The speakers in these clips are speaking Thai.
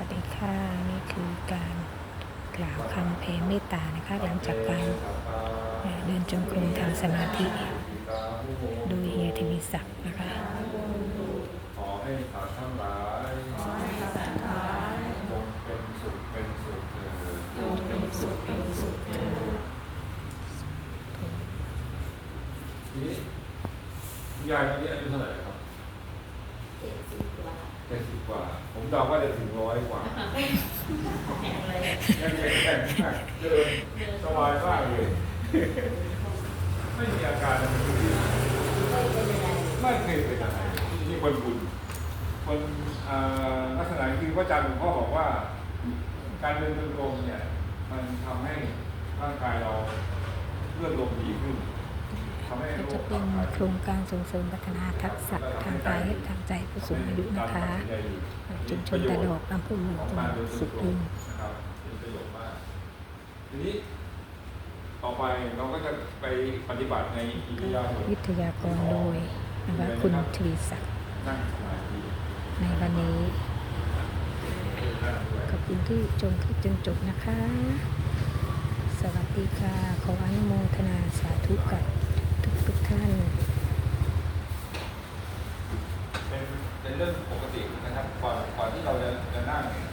วัสดีค่ะ นี่คือการกล่าวคำแผ่เมตตานะคะ หลังจากการเดินจงกรมทำสมาธิ โดยเฮียทวีศักดิ์นะคะขอให้สัตว์ทั้งหลายจงเป็นสุขเป็นสุขเถิดสุขเป็นสุขเถิดทีนี้ยายตอนนี้อายุเท่าไหร่ครับ เจ็ดสิบกว่า เจ็ดสิบกว่า ผมเดาว่าจะถึงร้อยกว่าแข็งเลยยังแข็งแกร่งมากเดินสบายมากเลย ไม่มีอาการอะไรเลยไม่เป็นไรไม่เคยเป็นอะไรนี่คนบุญคนอ่าลักษณะคือพระอาจารย์หลวงพ่อบอกว่า การเดินจงกรมเนี่ย มันทำให้ร่างกายเราเลือดลมดีขึ้นทำให้ ก็โรจะคเป็นโครงการส่งเสริมพัฒนาทักษะทางกายและทางใจผู้สูงอายุนะคะชุมชนตะดอกอำเภอเมืองจังหวัดสุรินทร์นะครับเป็นประโยชน์มากทีนี้ต่อไปเราก็จะไปปฏิบัติในอิริยาบถวิทยากรโดยนะคะคุณทวีศักดิ์นั่งสมาธิในวันนี้นั่งด้วยขอบคุณที่ชมคลิปจนจบนะคะ สวัสดีค่ะ ขออนุโมทนาสาธุกับ ท่านเป็นเป็นเรื่องปกตินะครับ ก่อนก่อนที่เราจะจะนั่งเนี่ย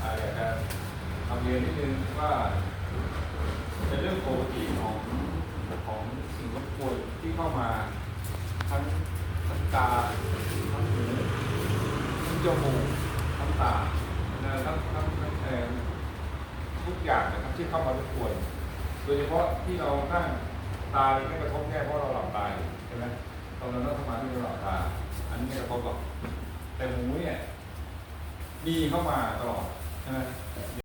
อ่าอยากจะทำเรียนนิดนึงว่าเป็นเรื่องปกติของของสิ่งรบกวนที่เข้ามาทั้งทั้งตาทั้งหูทั้งจมูกทั้งตานะทั้งทั้งทั้งเอ่อทุกอย่างนะครับที่เข้ามารบกวน โดยเฉพาะที่เรานั่ง ตาไม่กระทบแค่เพราะเราหลับตาใช่ไหมตอนเรานั่งสมาธิเราหลับตา อันนี้ไม่กระทบหรอกแต่หูเนี่ยมีเข้ามาตลอด